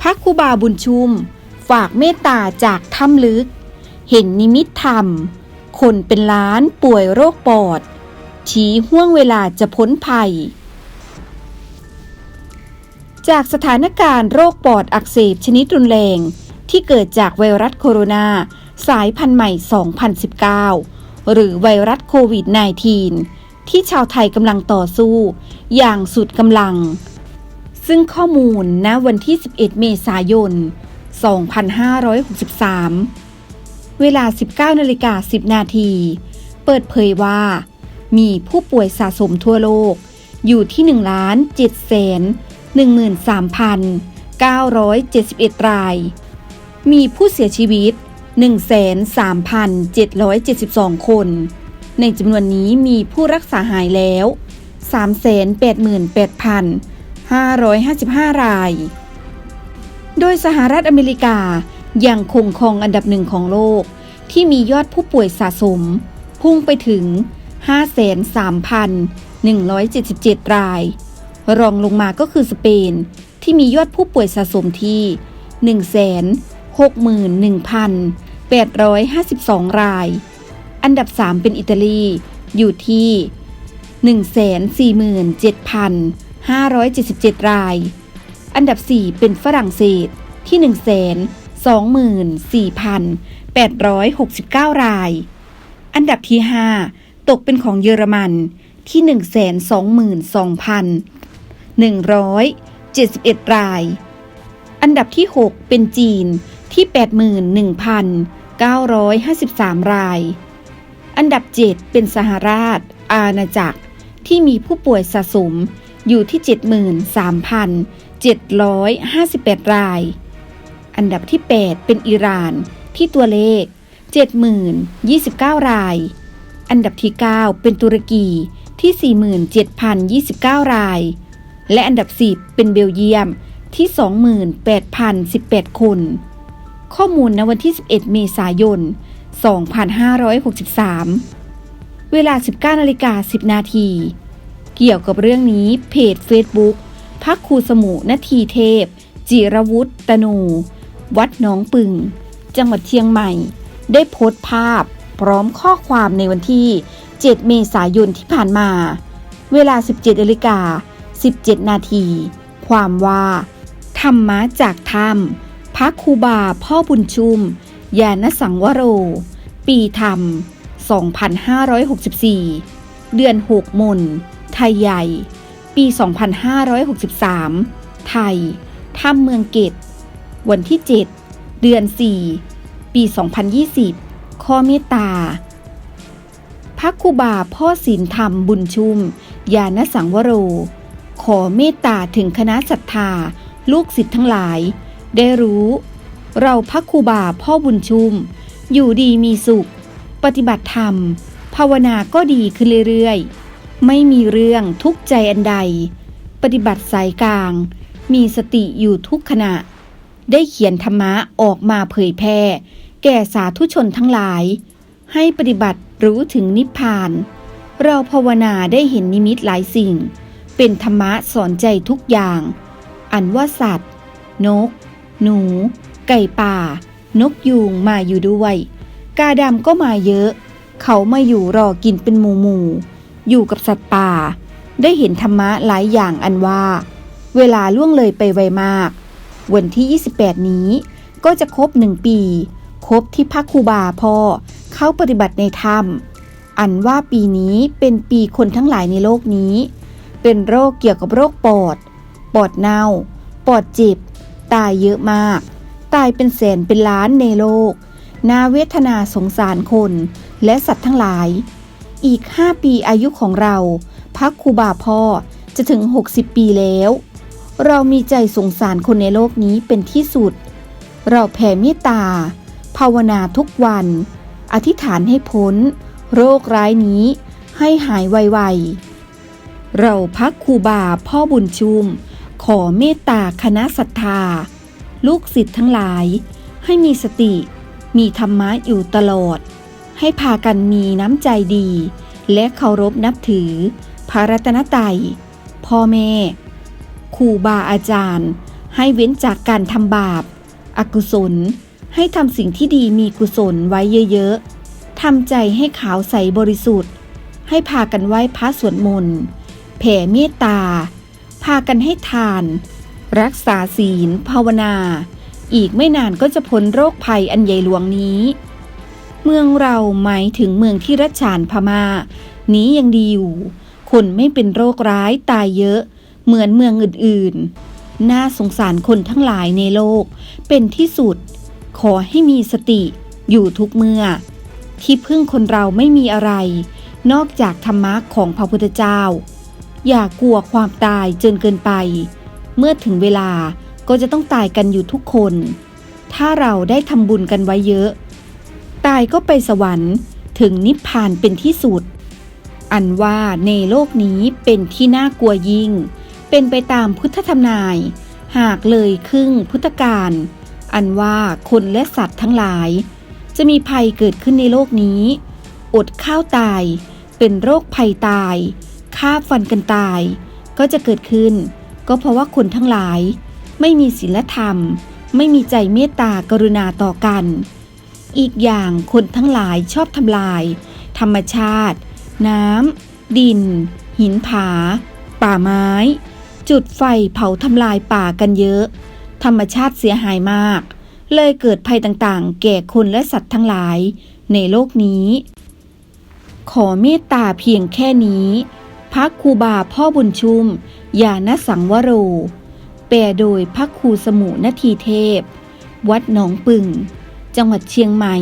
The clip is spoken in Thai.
พระครูบาบุญชุม ฝากเมตตาจากถ้ำลึก เห็นนิมิตธรรม คนเป็นล้านป่วยโรคปอด ชี้ห่วงเวลาจะพ้นภัย จากสถานการณ์โรคปอดอักเสบชนิดรุนแรง ที่เกิดจากไวรัสโคโรนา สายพันธุ์ใหม่ 2019 หรือไวรัสโควิด -19 ที่ชาวไทยกำลังต่อสู้ อย่างสุดกำลัง ซึ่งข้อมูลณวันที่ 11 เมษายน 2563 เวลา 19นาฬิกา10 นาที เปิดเผยว่า มีผู้ป่วยสะสมทั่วโลก อยู่ที่1ล้าน7แสน13,971 ราย มีผู้เสียชีวิต 13,772 คน ในจำนวนนี้มีผู้รักษาหายแล้ว 3,88,000 555 ราย โดยสหรัฐอเมริกายังคงครองอันดับหนึ่งของโลก ที่มียอดผู้ป่วยสะสม พุ่งไปถึง 53,177 ราย รองลงมาก็คือสเปน ที่มียอดผู้ป่วยสะสมที่ 161,852 ราย อันดับ 3 เป็นอิตาลี อยู่ที่ 147,000 577 ราย อันดับ 4 เป็นฝรั่งเศสที่ 124,869 ราย อันดับที่ 5 ตกเป็นของเยอรมันที่ 122,171 ราย อันดับที่ 6 เป็นจีนที่ 81,953 ราย อันดับ 7 เป็นสหราชอาณาจักรที่มีผู้ป่วยสะสม อยู่ที่ 73,758 ราย อันดับที่ 8 เป็นอิหร่านที่ตัวเลข 70,029 ราย อันดับที่ 9 เป็นตุรกีที่ 47,029 ราย และอันดับ 10 เป็นเบลเยียมที่ 28,018 คน ข้อมูลณวันที่ 11 เมษายน 2563 เวลา 19นาฬิกา10 นาที เกี่ยวกับเรื่องนี้เพจ Facebook พักครูสมุนทีเทพ จิรวุฒิตนู วัดหนองปึง จังหวัดเชียงใหม่ ได้โพสต์ภาพ พร้อมข้อความในวันที่ 7 เมษายนที่ผ่านมา เวลา 17นาฬิกา 17 นาที ความว่า ธรรมะจากถ้ำพระครูบาพ่อบุญชุม ยานสังวโร ปีธรรม 2564 เดือน 6 มน ไทยใหญ่ ปี 2563 ไทยถ้ำเมืองเกตวันที่ 7 เดือน 4 ปี 2020 ข้อเมตตา พระครูบาพ่อศีลธรรมบุญชุมยานสังวโร ขอเมตตาถึงคณะศรัทธา ลูกศิษย์ทั้งหลาย ได้รู้ เราพระครูบาพ่อบุญชุม อยู่ดีมีสุข ปฏิบัติธรรม ภาวนาก็ดีขึ้นเรื่อยๆ ไม่มีเรื่องทุกใจอันใด ปฏิบัติสายกลาง มีสติอยู่ทุกขณะ ได้เขียนธรรมะออกมาเผยแพร่ แก่สาธุชนทั้งหลาย ให้ปฏิบัติรู้ถึงนิพพาน เราภาวนาได้เห็นนิมิตหลายสิ่ง เป็นธรรมะสอนใจทุกอย่าง อันว่าสัตว์ นก หนู ไก่ป่า นกยูงมาอยู่ด้วย กาดำก็มาเยอะ เขามาอยู่รอกินเป็นหมู่หมู่ อยู่กับสัตว์ป่า ได้เห็นธรรมะหลายอย่างอันว่า เวลาล่วงเลยไปไวมาก วันที่ 28 นี้ ก็จะครบหนึ่งปีครบที่พระครูบาพ่อเข้าปฏิบัติในถ้ำอันว่าปีนี้เป็นปีคนทั้งหลายในโลกนี้ เป็นโรคเกี่ยวกับโรคปอด ปอดเน่า ปอดเจ็บ ตายเยอะมาก ตายเป็นแสนเป็นล้านในโลก นาเวทนาสงสารคนและสัตว์ทั้งหลาย อีก 5 ปีอายุของเราพักครูบาพ่อจะถึง 60 ปีแล้ว เรามีใจสงสารคนในโลกนี้เป็นที่สุด เราแผ่เมตตา ภาวนาทุกวัน อธิษฐานให้พ้น โรคร้ายนี้ให้หายไวๆ เราพักครูบาพ่อบุญชุม ขอเมตตาคณะศรัทธา ลูกศิษย์ทั้งหลาย ให้มีสติ มีธรรมะอยู่ตลอด ให้พากันมีน้ำใจดี และเคารพนับถือ พระรัตนตรัยพ่อแม่ครูบาอาจารย์ ให้เว้นจากการทำบาป อกุศล ให้ทำสิ่งที่ดีมีกุศลไว้เยอะๆทำใจให้ขาวใสบริสุทธิ์ ให้พากันไหว้พระสวดมนต์แผ่เมตตา พากันให้ทาน รักษาศีล ภาวนา อีกไม่นานก็จะพ้นโรคภัยอันใหญ่หลวงนี้ เมืองเราหมายถึงเมืองที่รัชฉานพมา่า นี้ยังดีอยู่ คนไม่เป็นโรคร้ายตายเยอะ เหมือนเมืองอื่นๆ น่าสงสารคนทั้งหลายในโลก เป็นที่สุด ขอให้มีสติ อยู่ทุกเมื่อ ที่พึ่งคนเราไม่มีอะไร นอกจากธรรมะของพระพุทธเจ้า อย่ากลัวความตายจนเกินไป เมื่อถึงเวลาก็จะต้องตายกันอยู่ทุกคน ถ้าเราได้ทำบุญกันไว้เยอะ ตายก็ไปสวรรค์ ถึงนิพพานเป็นที่สุด อันว่าในโลกนี้เป็นที่น่ากลัวยิ่ง เป็นไปตามพุทธธรรมนาย หากเลยครึ่งพุทธกาลอันว่าคนและสัตว์ทั้งหลาย จะมีภัยเกิดขึ้นในโลกนี้ อดข้าวตาย เป็นโรคภัยตายฆ่าฟันกันตาย ก็จะเกิดขึ้น ก็เพราะว่าคนทั้งหลาย ไม่มีศีลธรรม ไม่มีใจเมตตากรุณาต่อกัน อีกอย่างคนทั้งหลายชอบทำลาย ธรรมชาติ น้ำ ดิน หินผา ป่าไม้ จุดไฟเผาทำลายป่ากันเยอะ ธรรมชาติเสียหายมาก เลยเกิดภัยต่างๆ แก่คนและสัตว์ทั้งหลาย ในโลกนี้ ขอเมตตาเพียงแค่นี้ พระครูบาพ่อบุญชุมยานสังวโร แปลโดยพระครูสมุนทีเทพ วัดหนองปึ่ง จังหวัดเชียงใหม่